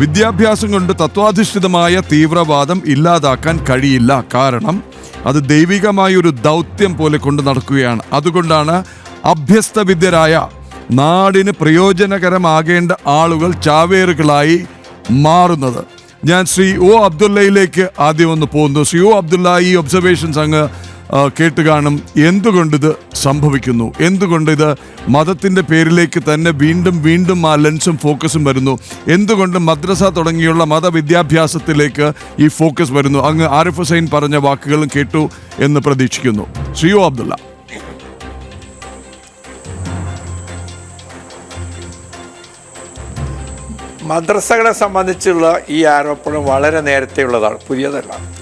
വിദ്യാഭ്യാസം കൊണ്ട് തത്വാധിഷ്ഠിതമായ തീവ്രവാദം ഇല്ലാതാക്കാൻ കഴിയില്ല. കാരണം അത് ദൈവികമായ ഒരു ദൗത്യം പോലെ കൊണ്ട് നടക്കുകയാണ്. അതുകൊണ്ടാണ് അഭ്യസ്തവിദ്യരായ നാടിന് പ്രയോജനകരമാകേണ്ട ആളുകൾ ചാവേറുകളായി മാറുന്നത്. ഞാൻ ശ്രീ ഒ അബ്ദുള്ളയിലേക്ക് ആദ്യം ഒന്ന് പോകുന്നു. ശ്രീ ഒ അബ്ദുള്ള ഈ ഒബ്സർവേഷൻസ് അങ്ങ് കേട്ട് കാണും എന്തുകൊണ്ടിത് സംഭവിക്കുന്നു? എന്തുകൊണ്ട് ഇത് മതത്തിന്റെ പേരിലേക്ക് തന്നെ വീണ്ടും വീണ്ടും ആ ലെൻസും ഫോക്കസും വരുന്നു? എന്തുകൊണ്ട് മദ്രസ തുടങ്ങിയുള്ള മതവിദ്യാഭ്യാസത്തിലേക്ക് ഈ ഫോക്കസ് വരുന്നു? അങ്ങ് ആരിഫ് ഹുസൈൻ പറഞ്ഞ വാക്കുകളും കേട്ടു എന്ന് പ്രതീക്ഷിക്കുന്നു. ശ്രീയോ അബ്ദുള്ള. മദ്രസകളെ സംബന്ധിച്ചുള്ള ഈ ആരോപണം വളരെ നേരത്തെയുള്ളതാണ് പുതിയതല്ല.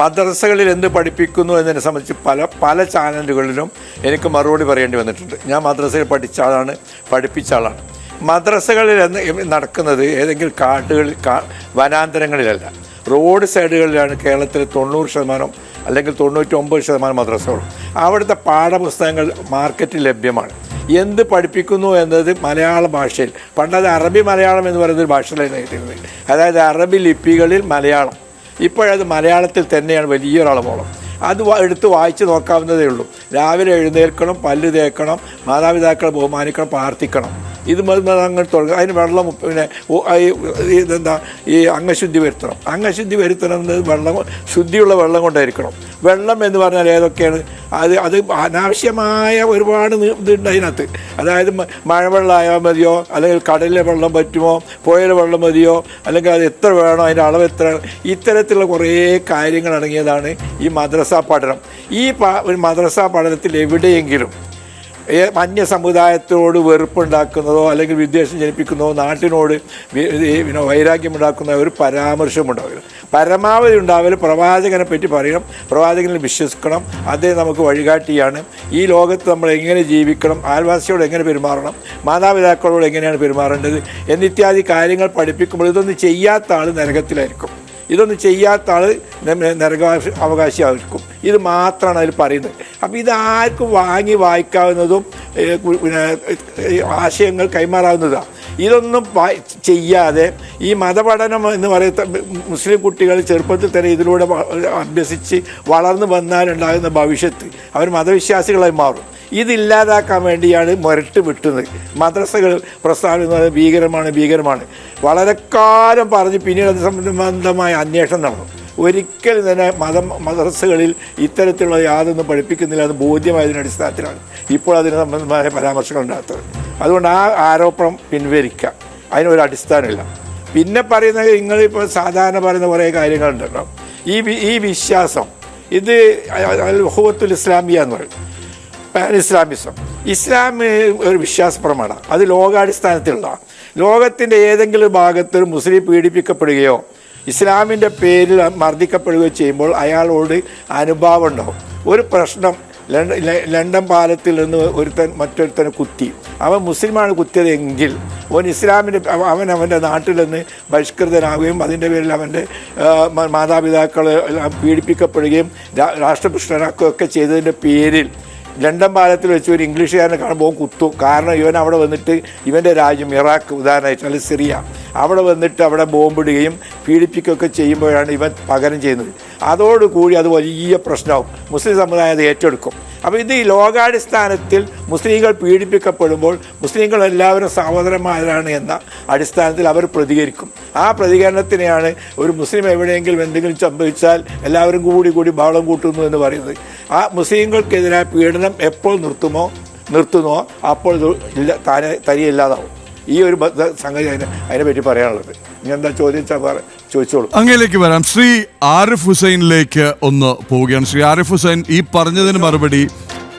മദ്രസകളിൽ എന്ത് പഠിപ്പിക്കുന്നു എന്നതിനെ സംബന്ധിച്ച് പല പല ചാനലുകളിലും എനിക്ക് മറുപടി പറയേണ്ടി വന്നിട്ടുണ്ട്. ഞാൻ മദ്രസയിൽ പഠിച്ച ആളാണ് പഠിപ്പിച്ച ആളാണ്. മദ്രസകളിൽ എന്ന് നടക്കുന്നത് ഏതെങ്കിലും കാട്ടുകളിൽ വനാന്തരങ്ങളിലല്ല. റോഡ് സൈഡുകളിലാണ് കേരളത്തിൽ തൊണ്ണൂറ് ശതമാനം അല്ലെങ്കിൽ തൊണ്ണൂറ്റി ഒമ്പത് ശതമാനം മദ്രസകളും അവിടുത്തെ പാഠപുസ്തകങ്ങൾ മാർക്കറ്റിൽ ലഭ്യമാണ്. എന്ത് പഠിപ്പിക്കുന്നു എന്നത് മലയാള ഭാഷയിൽ പണ്ടത് അറബി മലയാളം എന്ന് പറയുന്ന ഒരു ഭാഷയിലായിരുന്നു അതായത് അറബി ലിപികളിൽ മലയാളം. ഇപ്പോഴത് മലയാളത്തിൽ തന്നെയാണ് വലിയൊരളവോളം. അത് എടുത്ത് വായിച്ച് നോക്കാവുന്നതേ ഉള്ളൂ. രാവിലെ എഴുന്നേൽക്കണം പല്ല് തേക്കണം മാതാപിതാക്കളെ ബഹുമാനിക്കണം പ്രാർത്ഥിക്കണം. ഇത് അങ്ങോട്ട് തുടങ്ങും. അതിന് വെള്ളം പിന്നെ ഇതെന്താ ഈ അംഗശുദ്ധി വരുത്തണം. അംഗശുദ്ധി വരുത്തണം വെള്ളം ശുദ്ധിയുള്ള വെള്ളം കൊണ്ടായിരിക്കണം. വെള്ളം എന്ന് പറഞ്ഞാൽ ഏതൊക്കെയാണ്? അത് അത് അനാവശ്യമായ ഒരുപാട് ഇതുണ്ട് അതിനകത്ത്. അതായത് മഴവെള്ളമായാൽ മതിയോ അല്ലെങ്കിൽ കടലിലെ വെള്ളം പറ്റുമോ പുഴയിലെ വെള്ളം മതിയോ അല്ലെങ്കിൽ അത് എത്ര വേണോ അതിന്റെ അളവ് എത്ര ഇത്തരത്തിലുള്ള കുറേ കാര്യങ്ങൾ അടങ്ങിയതാണ് ഈ മദ്രസ പഠനം. ഈ ഒരു മദ്രസ പഠനത്തിൽ എവിടെയെങ്കിലും അന്യ സമുദായത്തോട് വെറുപ്പുണ്ടാക്കുന്നതോ അല്ലെങ്കിൽ വിദ്വേഷം ജനിപ്പിക്കുന്നതോ നാട്ടിനോട് വൈരാഗ്യമുണ്ടാക്കുന്ന ഒരു പരാമർശം ഉണ്ടാവില്ല പരമാവധി ഉണ്ടാവൽ പ്രവാചകനെ പറ്റി പറയണം. പ്രവാചകനിൽ വിശ്വസിക്കണം. അദ്ദേഹം നമുക്ക് വഴികാട്ടിയാണ്. ഈ ലോകത്ത് നമ്മൾ എങ്ങനെ ജീവിക്കണം? ആൽവാസിയോട് എങ്ങനെ പെരുമാറണം? മാതാപിതാക്കളോട് എങ്ങനെയാണ് പെരുമാറേണ്ടത്? എന്നിത്യാദി കാര്യങ്ങൾ പഠിപ്പിക്കുമ്പോൾ ഇതൊന്നും ചെയ്യാത്ത ആൾ നരകത്തിലായിരിക്കും. ഇതൊന്നും ചെയ്യാത്ത ആൾ നരകാവകാശ അവകാശിയായിരിക്കും. ഇത് മാത്രമാണ് അതിൽ പറയുന്നത്. അപ്പോൾ ഇത് ആർക്കും വാങ്ങി വായിക്കാവുന്നതും പിന്നെ ആശയങ്ങൾ കൈമാറാവുന്നതാണ് ഇതൊന്നും ചെയ്യാതെ ഈ മതപഠനം എന്ന് പറയുന്ന മുസ്ലിം കുട്ടികൾ ചെറുപ്പത്തിൽ തന്നെ ഇതിലൂടെ അഭ്യസിച്ച് വളർന്നു വന്നാലുണ്ടാകുന്ന ഭവിഷ്യത്ത് അവർ മതവിശ്വാസികളായി മാറും. ഇതില്ലാതാക്കാൻ വേണ്ടിയാണ് മുരട്ട് വിട്ടുന്നത് മദ്രസകൾ പ്രസ്ഥാനം എന്ന് ഭീകരമാണ് ഭീകരമാണ്. വളരെ കാലം പറഞ്ഞ് പിന്നീട് അത് സംബന്ധമായ അന്വേഷണം നടന്നു. ഒരിക്കലും തന്നെ മതം മദ്രസകളിൽ ഇത്തരത്തിലുള്ള യാതൊന്നും പഠിപ്പിക്കുന്നില്ല എന്ന് ബോധ്യമായതിന്റെ അടിസ്ഥാനത്തിലാണ് ഇപ്പോൾ അതിന് സംബന്ധമായ പരാമർശങ്ങൾ ഉണ്ടാകുന്നത് അതുകൊണ്ട് ആ ആരോപണം പിൻവലിക്കുക അതിനൊരു അടിസ്ഥാനമില്ല. പിന്നെ പറയുന്നത് നിങ്ങളിപ്പോൾ സാധാരണ പറയുന്ന കുറേ കാര്യങ്ങളുണ്ടല്ലോ. ഈ ഈ വിശ്വാസം ഇത് ഹുവത്തുൽ ഇസ്ലാമിയ എന്ന് പറയും. ഇസ്ലാമിസം. ഇസ്ലാം ഒരു വിശ്വാസപ്രമാണ്. അത് ലോകാടിസ്ഥാനത്തിലുള്ള. ലോകത്തിന്റെ ഏതെങ്കിലും ഭാഗത്ത് ഒരു മുസ്ലിം പീഡിപ്പിക്കപ്പെടുകയോ ഇസ്ലാമിന്റെ പേരിൽ മർദ്ദിക്കപ്പെടുകയോ ചെയ്യുമ്പോൾ അയാളോട് അനുഭാവം ഉണ്ടാവും ഒരു പ്രശ്നം ലണ്ട- ലണ്ടൻ പാലത്തിൽ നിന്ന് ഒരുത്തൻ മറ്റൊരുത്തനെ കുത്തി. അവൻ മുസ്ലിമാണ് കുത്തിയതെങ്കിൽ അവൻ ഇസ്ലാമിന്റെ അവൻ അവന്റെ നാട്ടിൽ നിന്ന് ബഹിഷ്കൃതനാവുകയും അതിന്റെ പേരിൽ അവന്റെ മാതാപിതാക്കൾ പീഡിപ്പിക്കപ്പെടുകയും രാഷ്ട്രപുഷ്ടനാക്കുകയൊക്കെ ചെയ്തതിന്റെ പേരിൽ ലണ്ടൻ പാലത്തിൽ വെച്ച് ഒരു ഇംഗ്ലീഷുകാരനെ കാണുമ്പോൾ കുത്തു. കാരണം ഇവൻ അവിടെ വന്നിട്ട് ഇവന്റെ രാജ്യം ഇറാഖ് ഉദാഹരണമായിട്ട് അല്ലെങ്കിൽ സിറിയ. അവിടെ വന്നിട്ട് അവിടെ ബോംബിടുകയും പീഡിപ്പിക്കുകയൊക്കെ ചെയ്യുമ്പോഴാണ് ഇവൻ പകരം ചെയ്യുന്നത്. അതോടുകൂടി അത് വലിയ പ്രശ്നമാവും. മുസ്ലിം സമുദായം അത് ഏറ്റെടുക്കും. അപ്പോൾ ഇത് ഈ ലോകാടിസ്ഥാനത്തിൽ മുസ്ലിങ്ങൾ പീഡിപ്പിക്കപ്പെടുമ്പോൾ മുസ്ലിങ്ങൾ എല്ലാവരും സഹോദരന്മാരാണ് എന്ന അടിസ്ഥാനത്തിൽ അവർ പ്രതികരിക്കും. ആ പ്രതികരണത്തിനെയാണ് ഒരു മുസ്ലിം എവിടെയെങ്കിലും എന്തെങ്കിലും സംഭവിച്ചാൽ എല്ലാവരും കൂടി കൂടി ബഹളം കൂട്ടുന്നു എന്ന് പറയുന്നത്. ആ മുസ്ലിങ്ങൾക്കെതിരായ പീഡനം എപ്പോൾ നിർത്തുമോ? നിർത്തുന്നോ? അപ്പോൾ താനെ തനിയില്ലാതാവും ഈ ഒരു സംഗതി അതിനെ അതിനെ പറ്റി പറയാനുള്ളത്. ഇനി എന്താ ചോദിച്ചാൽ പറ ചോദിച്ചോളൂ. അങ്ങനെയിലേക്ക് വരാം. ശ്രീ ആരിഫ് ഹുസൈനിലേക്ക് ഒന്ന് പോവുകയാണ്. ശ്രീ ആരിഫ് ഹുസൈൻ ഈ പറഞ്ഞതിന് മറുപടി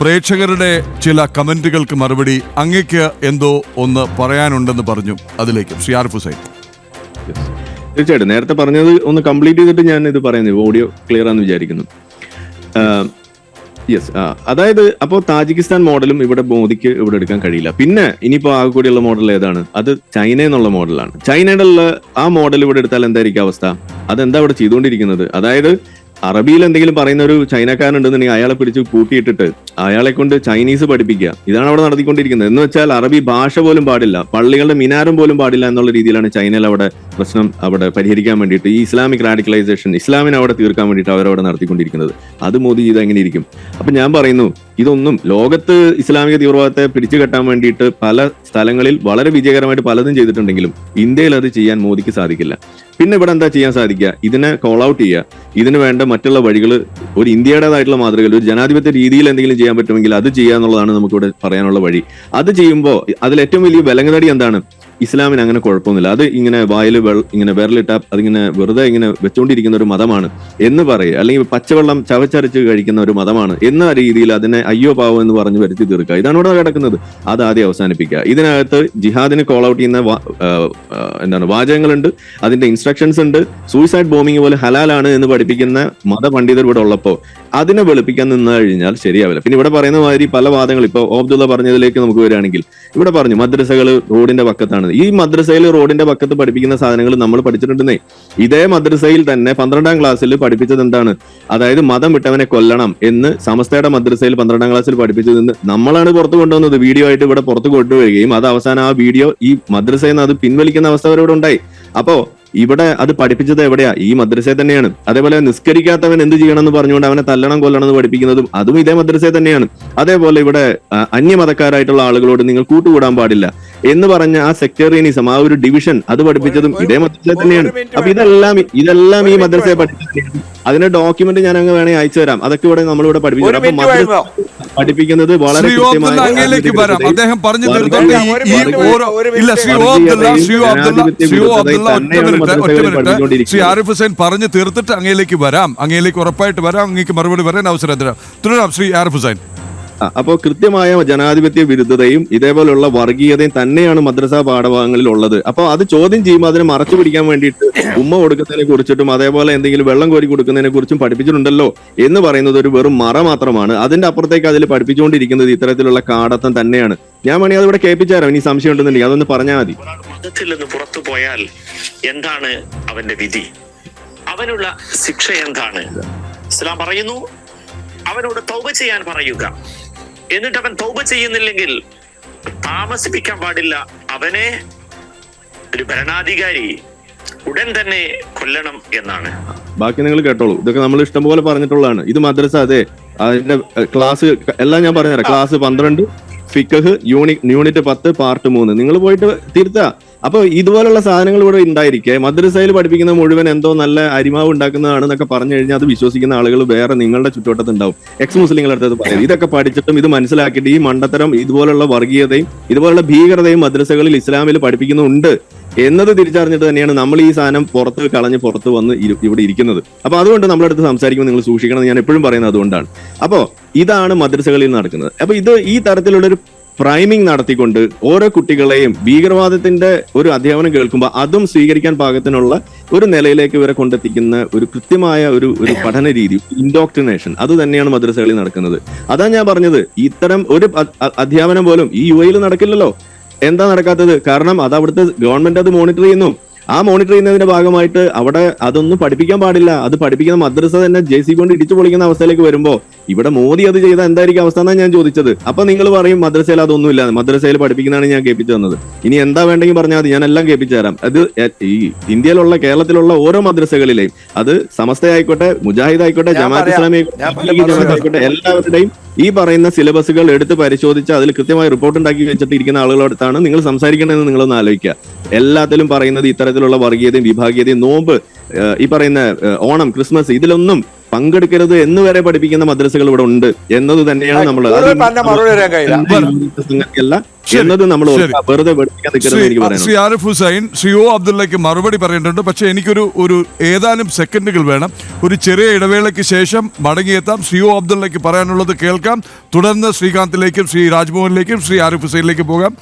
പ്രേക്ഷകരുടെ ചില കമന്റുകൾക്ക് മറുപടി അങ്ങക്ക് എന്തോ ഒന്ന് പറയാനുണ്ടെന്ന് പറഞ്ഞു. അതിലേക്ക് ശ്രീ ആരിഫ് ഹുസൈൻ. തീർച്ചയായിട്ടും. നേരത്തെ പറഞ്ഞത് ഒന്ന് കംപ്ലീറ്റ് ചെയ്തിട്ട് ഞാൻ ഇത് പറയുന്നത് ഓഡിയോ ക്ലിയർ ആണെന്ന് വിചാരിക്കുന്നു. യെസ് അതായത് അപ്പോൾ താജിക്കിസ്ഥാൻ മോഡലും ഇവിടെ മോദിക്ക് ഇവിടെ എടുക്കാൻ കഴിയില്ല. പിന്നെ ഇനിയിപ്പോ ആകെ കൂടിയുള്ള മോഡൽ ഏതാണ്? അത് ചൈന എന്നുള്ള മോഡലാണ്. ചൈനയുടെ ആ മോഡൽ ഇവിടെ എടുത്താൽ എന്തായിരിക്കും അവസ്ഥ? അതെന്താ ഇവിടെ ചെയ്തുകൊണ്ടിരിക്കുന്നത്? അതായത് അറബിയിൽ എന്തെങ്കിലും പറയുന്ന ഒരു ചൈനക്കാരനുണ്ടെന്നുണ്ടെങ്കിൽ അയാളെ പിടിച്ച് കൂട്ടിയിട്ടിട്ട് അയാളെ കൊണ്ട് ചൈനീസ് പഠിപ്പിക്കുക. ഇതാണ് അവിടെ നടത്തിക്കൊണ്ടിരിക്കുന്നത്. എന്ന് വെച്ചാൽ അറബി ഭാഷ പോലും പാടില്ല. പള്ളികളുടെ മിനാരം പോലും പാടില്ല എന്നുള്ള രീതിയിലാണ് ചൈനയിൽ അവിടെ പ്രശ്നം അവിടെ പരിഹരിക്കാൻ വേണ്ടിയിട്ട് ഈ ഇസ്ലാമിക് റാഡിക്കലൈസേഷൻ ഇസ്ലാമിനെ അവിടെ തീർക്കാൻ വേണ്ടിയിട്ട് അവരവിടെ നടത്തിക്കൊണ്ടിരിക്കുന്നത്. അത് മോദി ചെയ്ത് എങ്ങനെ ഇരിക്കും? അപ്പൊ ഞാൻ പറയുന്നു ഇതൊന്നും ലോകത്ത് ഇസ്ലാമിക തീവ്രവാദത്തെ പിടിച്ചു കെട്ടാൻ വേണ്ടിയിട്ട് പല സ്ഥലങ്ങളിൽ വളരെ വിജയകരമായിട്ട് പലതും ചെയ്തിട്ടുണ്ടെങ്കിലും ഇന്ത്യയിൽ അത് ചെയ്യാൻ മോദിക്ക് സാധിക്കില്ല. പിന്നെ ഇവിടെ എന്താ ചെയ്യാൻ സാധിക്കുക? ഇതിനെ കോൾ ഔട്ട് ചെയ്യുക. ഇതിന് വേണ്ട മറ്റുള്ള വഴികൾ ഒരു ഇന്ത്യയുടേതായിട്ടുള്ള മാതൃകയിൽ ഒരു ജനാധിപത്യ രീതിയിൽ എന്തെങ്കിലും ചെയ്യാൻ പറ്റുമെങ്കിൽ അത് ചെയ്യുക എന്നുള്ളതാണ് നമുക്കിവിടെ പറയാനുള്ള വഴി. അത് ചെയ്യുമ്പോൾ അതിൽ ഏറ്റവും വലിയ വിലങ്ങുതടി എന്താണ്? ഇസ്ലാമിന് അങ്ങനെ കുഴപ്പമൊന്നുമില്ല. അത് ഇങ്ങനെ വായിൽ ഇങ്ങനെ വിരലിട്ട അതിങ്ങനെ വെറുതെ ഇങ്ങനെ വെച്ചുകൊണ്ടിരിക്കുന്ന ഒരു മതമാണ് എന്ന് പറയുക അല്ലെങ്കിൽ പച്ചവെള്ളം ചവച്ചരച്ച് കഴിക്കുന്ന ഒരു മതമാണ് എന്ന രീതിയിൽ അതിനെ അയ്യോ പാവം എന്ന് പറഞ്ഞ് വരുത്തി തീർക്കുക. ഇതാണ് ഇവിടെ കിടക്കുന്നത് അത് ആദ്യം അവസാനിപ്പിക്കുക. ഇതിനകത്ത് ജിഹാദിന് കോൾ ഔട്ട് ചെയ്യുന്ന എന്താണ് വാചകങ്ങളുണ്ട്. അതിന്റെ ഇൻസ്ട്രക്ഷൻസ് ഉണ്ട്. സൂയിസൈഡ് ബോംബിംഗ് പോലെ ഹലാലാണ് എന്ന് പഠിപ്പിക്കുന്ന മതപണ്ഡിതർ ഇവിടെ ഉള്ളപ്പോൾ അതിനെ വെളുപ്പിക്കാൻ നിന്ന് കഴിഞ്ഞാൽ ശരിയാവില്ല. പിന്നെ ഇവിടെ പറയുന്ന മാതിരി പല വാദങ്ങൾ. ഇപ്പോൾ ഓബ്ദുള്ള പറഞ്ഞതിലേക്ക് നമുക്ക് വരികയാണെങ്കിൽ ഇവിടെ പറഞ്ഞു മദ്രസകൾ റോഡിന്റെ പക്കത്താണ്. ഈ മദ്രസയിൽ റോഡിന്റെ പക്കത്ത് പഠിപ്പിക്കുന്ന സാധനങ്ങൾ നമ്മൾ പഠിച്ചിട്ടുണ്ടെന്നേ. ഇതേ മദ്രസയിൽ തന്നെ പന്ത്രണ്ടാം ക്ലാസ്സിൽ പഠിപ്പിച്ചത് എന്താണ്? അതായത് മതം വിട്ടവനെ കൊല്ലണം എന്ന് സമസ്തയുടെ മദ്രസയിൽ പന്ത്രണ്ടാം ക്ലാസ്സിൽ പഠിപ്പിച്ചത് നമ്മളാണ് പുറത്തു കൊണ്ടുവന്നത്. വീഡിയോ ആയിട്ട് ഇവിടെ പുറത്ത് കൊണ്ടുവരികയും അത് അവസാനം ആ വീഡിയോ ഈ മദ്രസയിൽ നിന്ന് അത് പിൻവലിക്കുന്ന അവസ്ഥ വരെ ഇവിടെ ഉണ്ടായി. അപ്പോ ഇവിടെ അത് പഠിപ്പിച്ചത് എവിടെയാ? ഈ മദ്രസയെ തന്നെയാണ്. അതേപോലെ നിസ്കരിക്കാത്തവൻ എന്ത് ചെയ്യണം എന്ന് പറഞ്ഞുകൊണ്ട് അവനെ തല്ലണം കൊല്ലണം എന്ന് പഠിപ്പിക്കുന്നതും അതും ഇതേ മദ്രസയെ തന്നെയാണ്. അതേപോലെ ഇവിടെ അന്യമതക്കാരായിട്ടുള്ള ആളുകളോട് നിങ്ങൾ കൂട്ടുകൂടാൻ പാടില്ല. എന്ന് പറഞ്ഞ ആ സെക്ടേറിയനിസം ആ ഒരു ഡിവിഷൻ അത് പഠിപ്പിച്ചതും ഇതേ മദ്രസ തന്നെയാണ്. അപ്പൊ ഇതെല്ലാം ഇതെല്ലാം ഈ മദ്രസയെ പഠിപ്പിച്ചു പഠിപ്പിച്ചത് അതിന്റെ ഡോക്യുമെന്റ് ഞാൻ അങ്ങ് വേണേ അയച്ചു തരാം. അതൊക്കെ ഇവിടെ നമ്മളിവിടെ പഠിപ്പിച്ചു. അപ്പൊ മിനിറ്റ് മദ്രസ പഠിപ്പിക്കുന്നത് വളരെ അങ്ങയിലേക്ക് വരാം. അദ്ദേഹം പറഞ്ഞു ഇല്ല ശ്രീ ശ്രീ ശ്രീ ഒറ്റ മിനിറ്റ്. ഒറ്റ മിനിറ്റ്. ശ്രീ ആരിഫ് ഹുസൈൻ പറഞ്ഞു തീർത്തിട്ട് അങ്ങയിലേക്ക് വരാം. അങ്ങയിലേക്ക് ഉറപ്പായിട്ട് വരാം. അങ്ങേക്ക് മറുപടി പറയാൻ അവസരം തരാം. തുടരാം ശ്രീ ആരിഫ് ഹുസൈൻ. ആ, അപ്പോ കൃത്യമായ ജനാധിപത്യ വിരുദ്ധതയും ഇതേപോലുള്ള വർഗീയതയും തന്നെയാണ് മദ്രസ പാഠഭാഗങ്ങളിൽ ഉള്ളത്. അപ്പോൾ അത് ചോദ്യം ചെയ്യുമ്പോൾ അതിനെ മറച്ചു പിടിക്കാൻ വേണ്ടിയിട്ട് ഉമ്മ കൊടുക്കുന്നതിനെ കുറിച്ചിട്ടും അതേപോലെ എന്തെങ്കിലും വെള്ളം കോരി കൊടുക്കുന്നതിനെ കുറിച്ചും പഠിപ്പിച്ചിട്ടുണ്ടല്ലോ എന്ന് പറയുന്നത് ഒരു വെറും മറ മാത്രമാണ്. അതിന്റെ അപ്പുറത്തേക്ക് അതിൽ പഠിപ്പിച്ചുകൊണ്ടിരിക്കുന്നത് ഇത്തരത്തിലുള്ള കാടത്തം തന്നെയാണ്. ഞാൻ വേണമെങ്കിൽ അതിവിടെ കേൾപ്പിച്ചാരോ. ഇനി സംശയം ഉണ്ടെന്നുണ്ടെങ്കിൽ അതൊന്ന് പറഞ്ഞാൽ മതി. മതത്തിൽ നിന്ന് പുറത്തു പോയാൽ എന്താണ് അവന്റെ വിധി? അവനുള്ള ശിക്ഷ എന്താണ്? ഇസ്ലാം പറയുന്നു അവനോട് തൗബ ചെയ്യാൻ പറയുക. എന്നിട്ട് അവൻ തൗബ ചെയ്യുന്നില്ലെങ്കിൽ താമസിപ്പിക്കാൻ പാടില്ല. അവനെ ഒരു ഭരണാധികാരി ഉടൻ തന്നെ കൊല്ലണം എന്നാണ്. ബാക്കി നിങ്ങൾ കേട്ടോളൂ. ഇതൊക്കെ നമ്മൾ ഇഷ്ടംപോലെ പറഞ്ഞിട്ടുള്ളതാണ്. ഇത് മദ്രസ അതെ. അതിന്റെ ക്ലാസ് എല്ലാം ഞാൻ പറഞ്ഞുതരാം. ക്ലാസ് പന്ത്രണ്ട് ഫിക്കഹ് യൂണി യൂണിറ്റ് പത്ത് പാർട്ട് മൂന്ന്. നിങ്ങൾ പോയിട്ട് തിരുത്താ അപ്പൊ ഇതുപോലുള്ള സാധനങ്ങൾ ഇവിടെ ഉണ്ടായിരിക്കെ. മദ്രസയിൽ പഠിപ്പിക്കുന്ന മുഴുവൻ എന്തോ നല്ല അരിമാവ് ഉണ്ടാക്കുന്നതാണ് എന്നൊക്കെ പറഞ്ഞു കഴിഞ്ഞാൽ അത് വിശ്വസിക്കുന്ന ആളുകൾ വേറെ നിങ്ങളുടെ ചുറ്റുവട്ടത്ത് ഉണ്ടാവും എക്സ് മുസ്ലിങ്ങളുടെ അടുത്ത് പറയുന്നത് പറയും. ഇതൊക്കെ പഠിച്ചിട്ടും ഇത് മനസ്സിലാക്കിയിട്ട് ഈ മണ്ടത്തരം ഇതുപോലുള്ള വർഗീയതയും ഇതുപോലുള്ള ഭീകരതയും മദ്രസകളിൽ ഇസ്ലാമിൽ പഠിപ്പിക്കുന്നുണ്ട് എന്നത് തിരിച്ചറിഞ്ഞിട്ട് തന്നെയാണ് നമ്മൾ ഈ സാധനം പുറത്ത് കളഞ്ഞ് പുറത്ത് വന്ന് ഇവിടെ ഇരിക്കുന്നത്. അപ്പൊ അതുകൊണ്ട് നമ്മളടുത്ത് സംസാരിക്കുമ്പോൾ നിങ്ങൾ സൂക്ഷിക്കണം ഞാൻ എപ്പോഴും പറയുന്നത് അതുകൊണ്ടാണ്. അപ്പോ ഇതാണ് മദ്രസകളിൽ നടക്കുന്നത്. അപ്പൊ ഇത് ഈ തരത്തിലുള്ള ഒരു പ്രൈമിംഗ് നടത്തിക്കൊണ്ട് ഓരോ കുട്ടികളെയും ഭീകരവാദത്തിന്റെ ഒരു അധ്യാപനം കേൾക്കുമ്പോൾ അതും സ്വീകരിക്കാൻ പാകത്തിനുള്ള ഒരു നിലയിലേക്ക് ഇവരെ കൊണ്ടെത്തിക്കുന്ന ഒരു കൃത്യമായ ഒരു ഒരു പഠന രീതി ഇൻഡോക്ട്രിനേഷൻ അത് തന്നെയാണ് മദ്രസകളിൽ നടക്കുന്നത്. അതാ ഞാൻ പറഞ്ഞത് ഇത്തരം ഒരു അധ്യാപനം പോലും ഈ യു എയിൽ നടക്കില്ലല്ലോ. എന്താ നടക്കാത്തത്? കാരണം അത് അവിടുത്തെ ഗവൺമെന്റ് അത് മോണിറ്റർ ചെയ്യുന്നു. ആ മോണിറ്റർ ചെയ്യുന്നതിന്റെ ഭാഗമായിട്ട് അവിടെ അതൊന്നും പഠിപ്പിക്കാൻ പാടില്ല. അത് പഠിപ്പിക്കുന്ന മദ്രസ തന്നെ ജെ സി കൊണ്ട് ഇടിച്ചു പൊളിക്കുന്ന അവസ്ഥയിലേക്ക് വരുമ്പോ ഇവിടെ മോദി അത് ചെയ്ത എന്തായിരിക്കും അവസ്ഥ എന്നാണ് ഞാൻ ചോദിച്ചത്. അപ്പൊ നിങ്ങൾ പറയും മദ്രസയിൽ അതൊന്നുമില്ല. മദ്രസയിൽ പഠിപ്പിക്കുന്നതാണ് ഞാൻ കേൾപ്പിച്ചു തന്നത്. ഇനി എന്താ വേണ്ടെങ്കിൽ പറഞ്ഞാൽ മതി. ഞാൻ എല്ലാം കേൾപ്പിച്ചു തരാം. അത് ഈ ഇന്ത്യയിലുള്ള കേരളത്തിലുള്ള ഓരോ മദ്രസകളിലെയും അത് സമസ്തയായിക്കോട്ടെ മുജാഹിദ് ആയിക്കോട്ടെ ജമാഅത്ത് ഇസ്ലാമി ആയിക്കോട്ടെ പറയാം. ജമാഅത്ത് ആയിക്കോട്ടെ എല്ലാവരുടെയും ഈ പറയുന്ന സിലബസുകൾ എടുത്ത് പരിശോധിച്ച് അതിൽ കൃത്യമായി റിപ്പോർട്ട് ഉണ്ടാക്കി വെച്ചിട്ട് ഇരിക്കുന്ന ആളുകളടുത്താണ് നിങ്ങൾ സംസാരിക്കേണ്ടതെന്ന് നിങ്ങളൊന്ന് ആലോചിക്കുക. എല്ലാത്തിലും പറയുന്നത് ഇത്തരത്തിലുള്ള വർഗീയതയും വിഭാഗീയതയും നോമ്പ് ഈ പറയുന്ന ഓണം ക്രിസ്മസ് ഇതിലൊന്നും പങ്കെടുക്കരുത് എന്ന് വരെ പഠിപ്പിക്കുന്ന മദ്രസകൾ ഇവിടെ ഉണ്ട് എന്നത് തന്നെയാണ് നമ്മൾ എന്നത് നമ്മൾ വെറുതെ ശ്രീ ആരിഫ് ഹുസൈൻ ശ്രീ ഒ അബ്ദുള്ളയ്ക്ക് മറുപടി പറയേണ്ടതുണ്ട്. പക്ഷേ എനിക്കൊരു ഒരു ഏതാനും സെക്കൻഡുകൾ വേണം. ഒരു ചെറിയ ഇടവേളയ്ക്ക് ശേഷം മടങ്ങിയെത്താം. ശ്രീ ഒ അബ്ദുള്ളയ്ക്ക് പറയാനുള്ളത് കേൾക്കാം. തുടർന്ന് ശ്രീകാന്തിലേക്കും ശ്രീ രാജ്മോഹനിലേക്കും ശ്രീ ആരിഫ് ഹുസൈനിലേക്കും പോകാം.